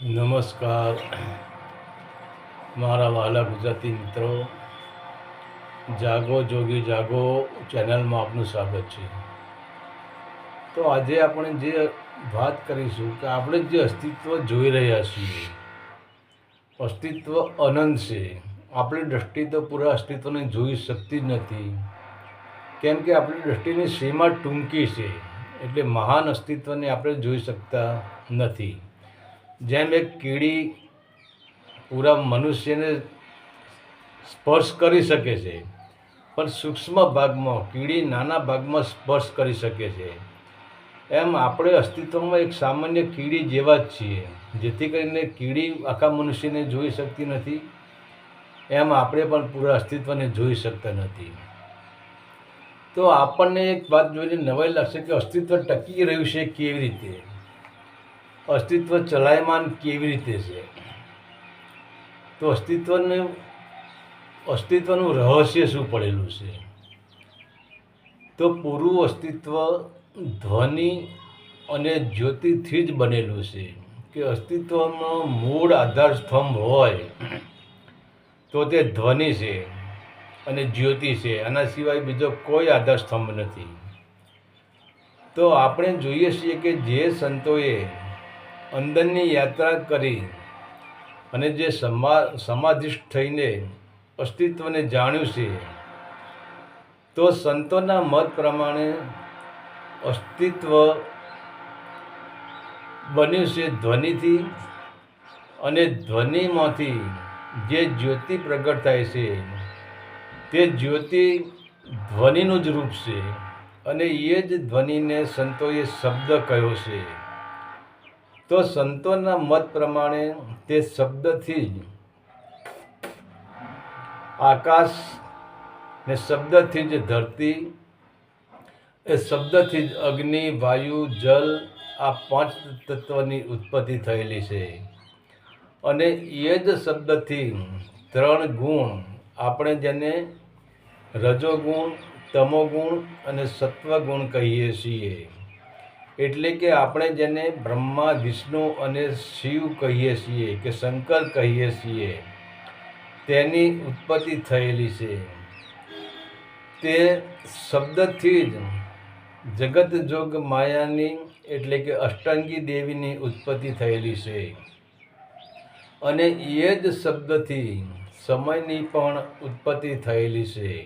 નમસ્કાર. મારા વાલા ગુજરાતી મિત્રો, જાગો, જોગી જાગો ચેનલમાં આપનું સ્વાગત છે. તો આજે આપણે જે વાત કરીશું કે આપણે જે અસ્તિત્વ જોઈ રહ્યા છીએ, અસ્તિત્વ અનંત છે. આપણી દૃષ્ટિ તો પૂરા અસ્તિત્વને જોઈ શકતી જ નથી. કેમ કે આપણી દૃષ્ટિની સીમા ટૂંકી છે? એટલે મહાન અસ્તિત્વને આપણે જોઈ શકતા નથી. જેમ એક કીડી પૂરા મનુષ્યને સ્પર્શ કરી શકે છે, પણ સૂક્ષ્મ ભાગમાં, કીડી નાના ભાગમાં સ્પર્શ કરી શકે છે. એમ આપણે અસ્તિત્વમાં એક સામાન્ય કીડી જેવા જ છીએ, જેથી કરીને કીડી આખા મનુષ્યને જોઈ શકતી નથી. એમ આપણે પણ પૂરા અસ્તિત્વને જોઈ શકતા નથી. તો આપણને એક વાત જોઈને નવાઈ લાગશે કે અસ્તિત્વ ટકી રહ્યું છે કેવી રીતે? અસ્તિત્વ ચલાયમાન કેવી રીતે છે? તો અસ્તિત્વને, અસ્તિત્વનું રહસ્ય શું પડેલું છે? તો પૂરું અસ્તિત્વ ધ્વનિ અને જ્યોતિથી જ બનેલું છે કે અસ્તિત્વનો મૂળ આધાર સ્તંભ હોય તો તે ધ્વનિ છે અને જ્યોતિ છે. આના સિવાય બીજો કોઈ આધાર સ્તંભ નથી. તો આપણે જોઈએ છીએ કે જે સંતોએ અંદરની યાત્રા કરી અને જે સમા, સમાધિષ્ઠ થઈને અસ્તિત્વને જાણ્યું છે, તો સંતોના મત પ્રમાણે અસ્તિત્વ બન્યું છે ધ્વનિથી અને ધ્વનિમાંથી જે જ્યોતિ પ્રગટ થાય છે, તે જ્યોતિ ધ્વનિનું જ રૂપ છે અને એ જ ધ્વનિને સંતોએ શબ્દ કહ્યો છે. તો સંતોના મત પ્રમાણે તે શબ્દથી જ આકાશ ને શબ્દથી જ ધરતી, એ શબ્દથી જ અગ્નિ, વાયુ, જલ આ પાંચ તત્વની ઉત્પત્તિ થયેલી છે. અને એ જ શબ્દથી ત્રણ ગુણ આપણે જેને રજોગુણ, તમોગુણ અને સત્વગુણ કહીએ છીએ. એટલે કે આપણે જેને બ્રહ્મા, વિષ્ણુ અને શિવ કહીએ છીએ કે શંકર કહીએ છીએ, તેની ઉત્પત્તિ થયેલી છે. તે શબ્દથી જ જગત જોગ માયાની એટલે કે અષ્ટાંગી દેવીની ઉત્પત્તિ થયેલી છે. અને એ જ શબ્દથી સમયની પણ ઉત્પત્તિ થયેલી છે.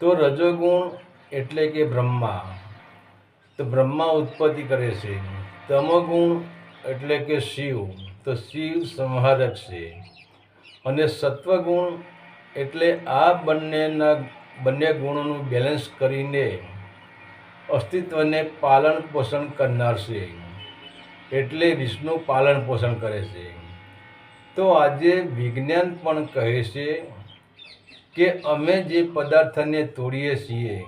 તો રજોગુણ એટલે કે બ્રહ્મા. તો બ્રહ્મા ઉત્પત્તિ કરે છે. તમોગુણ એટલે કે શિવ, તો શિવ સંહારક છે. અને સત્વગુણ એટલે આ બંનેના, બંને ગુણોનું બેલેન્સ કરીને અસ્તિત્વને પાલન પોષણ કરનાર છે. એટલે વિષ્ણુ પાલન પોષણ કરે છે. તો આજે વિજ્ઞાન પણ કહે છે કે અમે જે પદાર્થને તોડીએ છીએ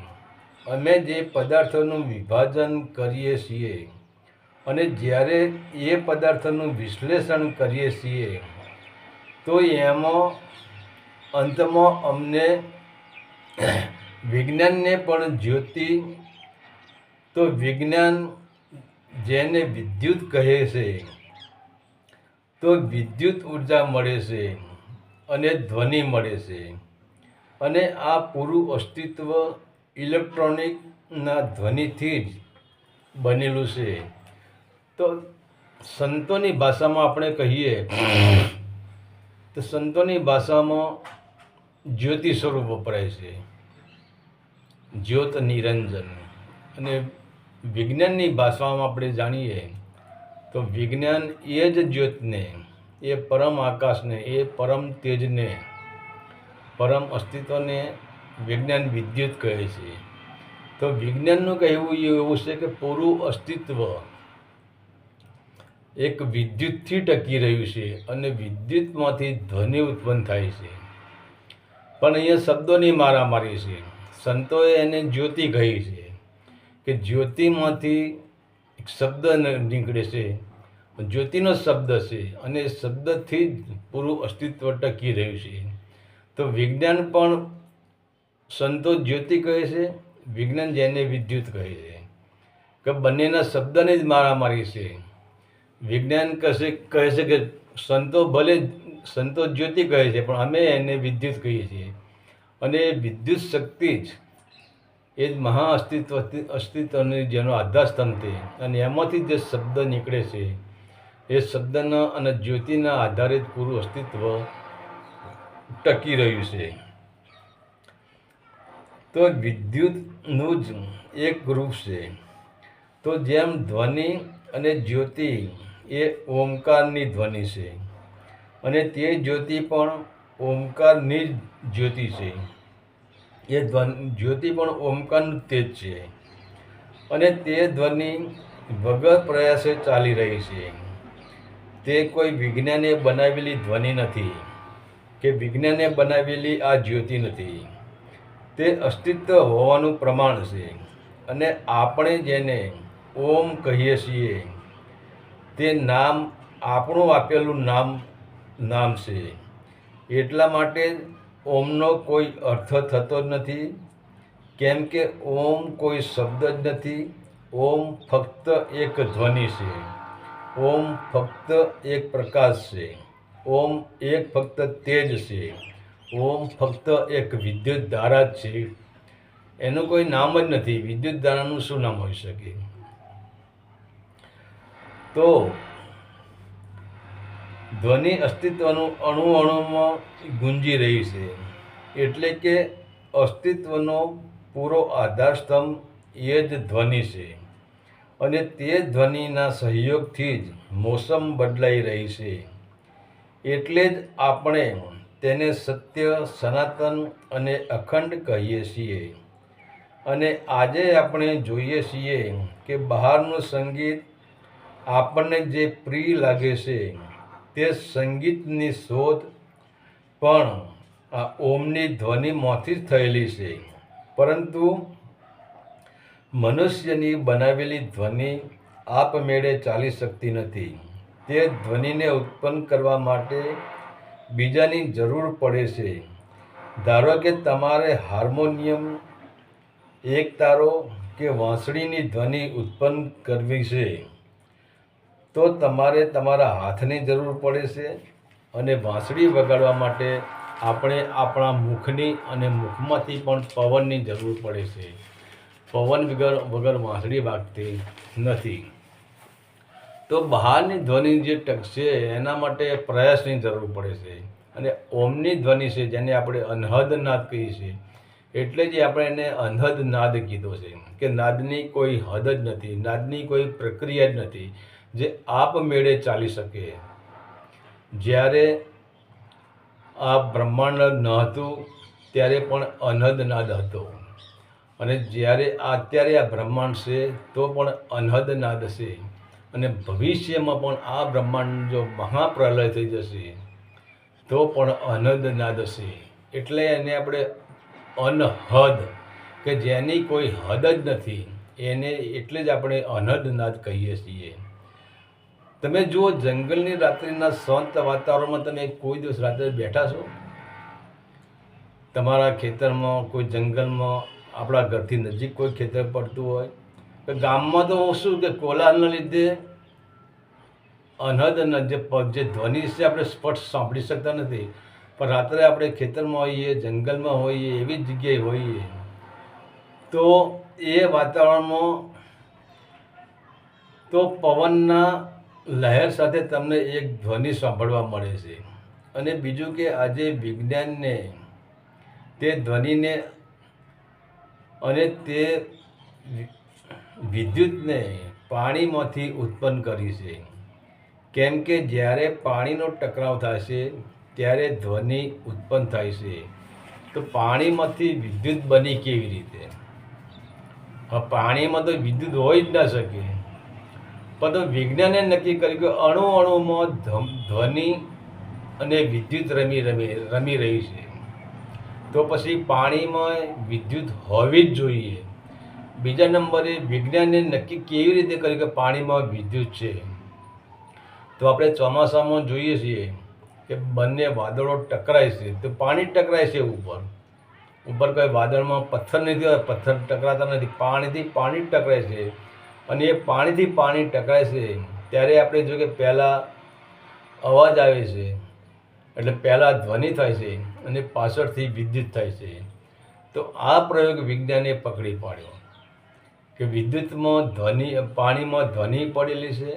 અમે જે પદાર્થોનું વિભાજન કરીએ છીએ અને જ્યારે એ પદાર્થોનું વિશ્લેષણ કરીએ છીએ, તો એમાં અંતમાં અમને વિજ્ઞાનને પણ જ્યોતિ, તો વિજ્ઞાન જેને વિદ્યુત કહે છે, તો વિદ્યુત ઊર્જા મળે છે અને ધ્વનિ મળે છે. અને આ પૂરું અસ્તિત્વ ઇલેક્ટ્રોનિકના ધ્વનિથી જ બનેલું છે. તો સંતોની ભાષામાં આપણે કહીએ, તો સંતોની ભાષામાં જ્યોતિ સ્વરૂપ વપરાય છે. જ્યોત નિરંજન. અને વિજ્ઞાનની ભાષામાં આપણે જાણીએ, તો વિજ્ઞાન એ જ જ્યોતને, એ પરમ આકાશને, એ પરમ તેજને, પરમ અસ્તિત્વને વિજ્ઞાન વિદ્યુત કહે છે. તો વિજ્ઞાનનું કહેવું એવું છે કે પૂરું અસ્તિત્વ એક વિદ્યુતથી ટકી રહ્યું છે અને વિદ્યુતમાંથી ધ્વનિ ઉત્પન્ન થાય છે. પણ અહીંયા શબ્દોની મારામારી છે. સંતોએ એને જ્યોતિ કહી છે કે જ્યોતિમાંથી એક શબ્દ નીકળે છે. જ્યોતિનો શબ્દ છે અને શબ્દથી જ પૂરું અસ્તિત્વ ટકી રહ્યું છે. તો વિજ્ઞાન પણ સંતો જ્યોતિ કહે છે, વિજ્ઞાન જેને વિદ્યુત કહે છે. કે બંનેના શબ્દને જ મારામારી છે. વિજ્ઞાન કશે કહે છે કે સંતો ભલે સંતો જ્યોતિ કહે છે, પણ અમે એને વિદ્યુત કહીએ છીએ. અને વિદ્યુત શક્તિ જ, એ જ મહા અસ્તિત્વ, અસ્તિત્વની જેનો આધારસ્તંભ છે. અને એમાંથી જે શબ્દ નીકળે છે, એ શબ્દના અને જ્યોતિના આધારે જ પૂરું અસ્તિત્વ ટકી રહ્યું છે. તો વિદ્યુતનું જ એક રૂપ છે. તો જેમ ધ્વનિ અને જ્યોતિ એ ઓમકારની ધ્વનિ છે અને તે જ્યોતિ પણ ઓમકારની જ જ્યોતિ છે. એ ધ્વન, જ્યોતિ પણ ઓમકારનું તેજ છે અને તે ધ્વનિ વગર પ્રયાસે ચાલી રહી છે. તે કોઈ વિજ્ઞાને બનાવેલી ધ્વનિ નથી કે વિજ્ઞાને બનાવેલી આ જ્યોતિ નથી. તે અસ્તિત્વ હોવાનું પ્રમાણ છે. અને આપણે જેને ઓમ કહીએ છીએ, તે નામ આપણું આપેલું નામ નામ છે. એટલા માટે ઓમનો કોઈ અર્થ થતો જ નથી. કેમ કે ઓમ કોઈ શબ્દ જ નથી. ઓમ ફક્ત એક ધ્વનિ છે. ઓમ ફક્ત એક પ્રકાશ છે. ઓમ એક ફક્ત તેજ છે. ઓમ ફક્ત એક વિદ્યુત ધારા જ છે. એનું કોઈ નામ જ નથી. વિદ્યુત ધારાનું શું નામ હોઈ શકે? તો ધ્વનિ અસ્તિત્વનું અણુ અણુમાં ગુંજી રહી છે. એટલે કે અસ્તિત્વનો પૂરો આધારસ્તંભ એ જ ધ્વનિ છે. અને તે ધ્વનિના સહયોગથી જ મોસમ બદલાઈ રહી છે. એટલે જ આપણે તેને સત્ય, સનાતન અને અખંડ કહીએ છીએ. અને આજે આપણે જોઈએ છીએ કે બહારનું સંગીત આપણને જે પ્રિય લાગે છે તે સંગીતની શોધ પણ આ ઓમની ધ્વનિમાંથી જ થયેલી છે. પરંતુ મનુષ્યની બનાવેલી ધ્વનિ આપમેળે ચાલી શકતી નથી. તે ધ્વનિને ઉત્પન્ન કરવા માટે બીજાની જરૂર પડે છે. ધારો કે તમારે હાર્મોનિયમ, એક તારો કે વાંસળીની ધ્વનિ ઉત્પન્ન કરવી છે, તો તમારે તમારા હાથની જરૂર પડે છે અને વાંસળી વગાડવા માટે આપણે આપણા મુખની અને મુખમાંથી પણ પવનની જરૂર પડે છે. પવન વગર વગર વાંસળી વાગતી નથી. તો બહારની ધ્વનિ જે ટકશે, એના માટે પ્રયાસની જરૂર પડે છે. અને ઓમની ધ્વનિ છે, જેને આપણે અનહદ નાદ કહીએ છીએ. એટલે જ આપણે એને અનહદ નાદ કીધો છે. કે નાદની કોઈ હદ જ નથી, નાદની કોઈ પ્રક્રિયા જ નથી, જે આપમેળે ચાલી શકે. જ્યારે આ બ્રહ્માંડ ન હતું, ત્યારે પણ અનહદ નાદ હતો. અને જ્યારે અત્યારે આ બ્રહ્માંડ છે, તો પણ અનહદ નાદ છે. અને ભવિષ્યમાં પણ આ બ્રહ્માંડ જો મહાપ્રલય થઈ જશે, તો પણ અનદ ના હશે એટલે એને આપણે અનહદ, કે જેની કોઈ હદ જ નથી, એને એટલે જ આપણે અનદનાદ કહીએ છીએ. તમે જુઓ, જંગલની રાત્રિના શાંત વાતાવરણમાં તમે કોઈ દિવસ રાત્રે બેઠા છો? તમારા ખેતરમાં, કોઈ જંગલમાં, આપણા ઘરથી નજીક કોઈ ખેતર પડતું હોય? તો ગામમાં તો શું કે કોલારના લીધે અનહદ જે જે ધ્વનિ છે આપણે સ્પષ્ટ સાંભળી શકતા નથી. પણ રાત્રે આપણે ખેતરમાં હોઈએ, જંગલમાં હોઈએ, એવી જ જગ્યાએ હોઈએ, તો એ વાતાવરણમાં તો પવનના લહેર સાથે તમને એક ધ્વનિ સાંભળવા મળે છે. અને બીજું કે આજે વિજ્ઞાનને તે ધ્વનિને અને તે વિદ્યુતને પાણીમાંથી ઉત્પન્ન કરી છે. કેમ કે જ્યારે પાણીનો ટકરાવ થાય છે ત્યારે ધ્વનિ ઉત્પન્ન થાય છે. તો પાણીમાંથી વિદ્યુત બની કેવી રીતે? હવે પાણીમાં તો વિદ્યુત હોઈ જ ના શકે. પણ તો વિજ્ઞાને નક્કી કર્યું કે અણુ અણુમાં ધ્વનિ અને વિદ્યુત રમી રમી રમી રહી છે. તો પછી પાણીમાં વિદ્યુત હોવી જ જોઈએ. બીજા નંબરે વિજ્ઞાને નક્કી કેવી રીતે કર્યું કે પાણીમાં વિદ્યુત છે? તો આપણે ચોમાસામાં જોઈએ છીએ કે બંને વાદળો ટકરાય છે. તો પાણી ટકરાય છે ઉપર. ઉપર કોઈ વાદળમાં પથ્થર નથી હોય, પથ્થર ટકરાતા નથી. પાણીથી પાણી ટકરાય છે. અને એ પાણીથી પાણી ટકરાય છે, ત્યારે આપણે જો કે પહેલાં અવાજ આવે છે. એટલે પહેલાં ધ્વનિ થાય છે અને પાછળથી વિદ્યુત થાય છે. તો આ પ્રયોગ વિજ્ઞાને પકડી પાડ્યો. કે વિદ્યુતમાં ધ્વનિ, પાણીમાં ધ્વનિ પડેલી છે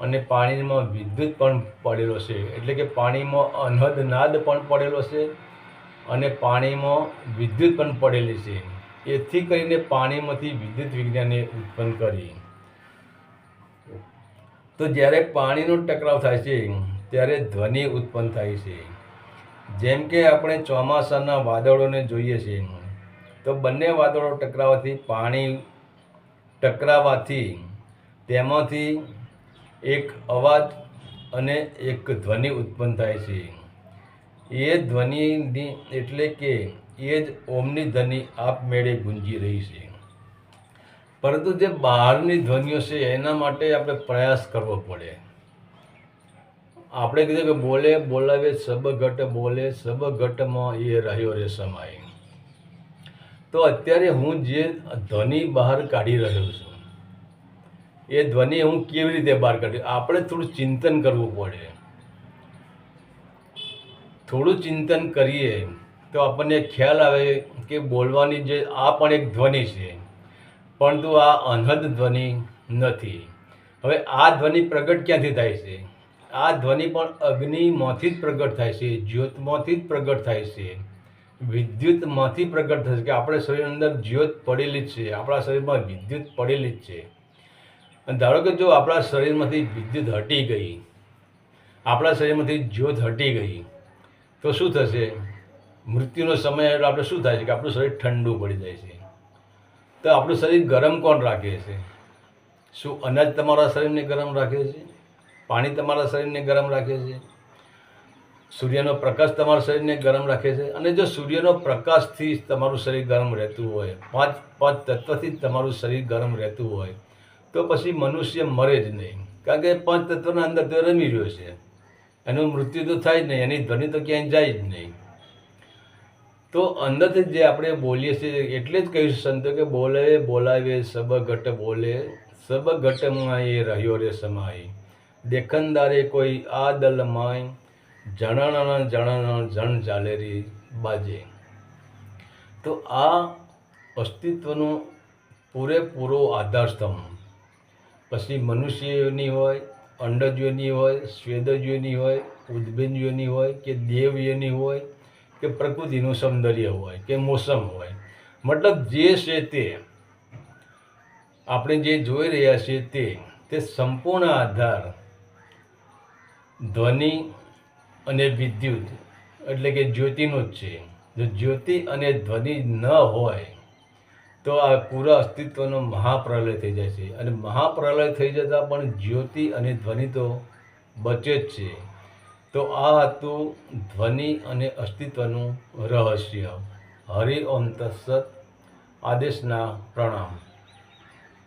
અને પાણીમાં વિદ્યુત પણ પડેલો છે. એટલે કે પાણીમાં અનહદ નાદ પણ પડેલો છે અને પાણીમાં વિદ્યુત પણ પડેલી છે. એથી કરીને પાણીમાંથી વિદ્યુત વિજ્ઞાને ઉત્પન્ન કરી. તો જ્યારે પાણીનો ટકરાવ થાય છે, ત્યારે ધ્વનિ ઉત્પન્ન થાય છે. જેમ કે આપણે ચોમાસાના વાદળોને જોઈએ છીએ તો બંને વાદળો ટકરાવવાથી પાણી ટકરાવવાથી તેમાંથી એક અવાજ અને એક ધ્વનિ ઉત્પન્ન થાય છે. એ ધ્વનિની એટલે કે એ જ ઓમની ધ્વનિ આપમેળે ગુંજી રહી છે. પરંતુ જે બહારની ધ્વનિઓ છે, એના માટે આપણે પ્રયાસ કરવો પડે. આપણે કીધું કે બોલે બોલાવે, સબ ઘટ બોલે, સબ ઘટમાં એ રહ્યો રે સમાય. તો અત્યારે હું જે ધ્વનિ બહાર કાઢી રહ્યો છું, એ ધ્વનિ હું કેવી રીતે બહાર કાઢી? આપણે થોડું ચિંતન કરવું પડે. થોડું ચિંતન કરીએ તો આપણને ખ્યાલ આવે કે બોલવાની જે, આ પણ એક ધ્વનિ છે પરંતુ આ અનહદ ધ્વનિ નથી. હવે આ ધ્વનિ પ્રગટ ક્યાંથી થાય છે? આ ધ્વનિ પણ અગ્નિમાંથી જ પ્રગટ થાય છે, જ્યોતમાંથી જ પ્રગટ થાય છે. વિદ્યુતમાંથી પ્રગટ થશે કે આપણે શરીર અંદર જ્યોત પડેલી જ છે. આપણા શરીરમાં વિદ્યુત પડેલી જ છે. અને ધારો કે જો આપણા શરીરમાંથી વિદ્યુત હટી ગઈ, આપણા શરીરમાંથી જ્યોત હટી ગઈ, તો શું થશે? મૃત્યુનો સમય એટલે આપણે શું થાય છે કે આપણું શરીર ઠંડુ પડી જાય છે. તો આપણું શરીર ગરમ કોણ રાખે છે? શું અનાજ તમારા શરીરને ગરમ રાખે છે? પાણી તમારા શરીરને ગરમ રાખે છે? સૂર્યનો પ્રકાશ તમારા શરીરને ગરમ રાખે છે અને જો સૂર્યનો પ્રકાશથી તમારું શરીર ગરમ રહેતું હોય, પાંચ પાંચ તત્વથી તમારું શરીર ગરમ રહેતું હોય, તો પછી મનુષ્ય મરે જ નહીં. કારણ કે પાંચ તત્વના અંદર તો રમી રહ્યો છે. એનું મૃત્યુ તો થાય જ નહીં, એની ધ્વનિ તો ક્યાંય જાય જ નહીં. તો અંદરથી જે આપણે બોલીએ છીએ, એટલે જ કહ્યું સંતો કે બોલે, બોલાવે સબ ઘટ બોલે. સબ ઘટમાં એ રહ્યો રે સમાય દેખનદારે કોઈ આ દલ માય જણણ જણ ચાલેરી બાજે. તો આ અસ્તિત્વનો પૂરેપૂરો આધારસ્તંભ. પછી મનુષ્યની હોય અંડજ્યોની હોય સ્વેદજ્યોની હોય ઉદ્ભિન્જ્યોની હોય કે દેવયોની હોય કે પ્રકૃતિનું સૌંદર્ય હોય કે મોસમ હોય. મતલબ જે છે તે આપણે જે જોઈ રહ્યા છીએ તે તે સંપૂર્ણ આધાર ધ્વનિ અને વિદ્યુત, એટલે કે જ્યોતિનો જ છે જો જ્યોતિ અને ધ્વનિ ન હોય, તો આ પૂરા અસ્તિત્વનો મહાપ્રલય થઈ જાય છે. અને મહાપ્રલય થઈ જતાં પણ જ્યોતિ અને ધ્વનિ તો બચે જ છે. તો આ હતું ધ્વનિ અને અસ્તિત્વનું રહસ્ય. હરિ ઓમ તત્સત આદેશના પ્રણામ.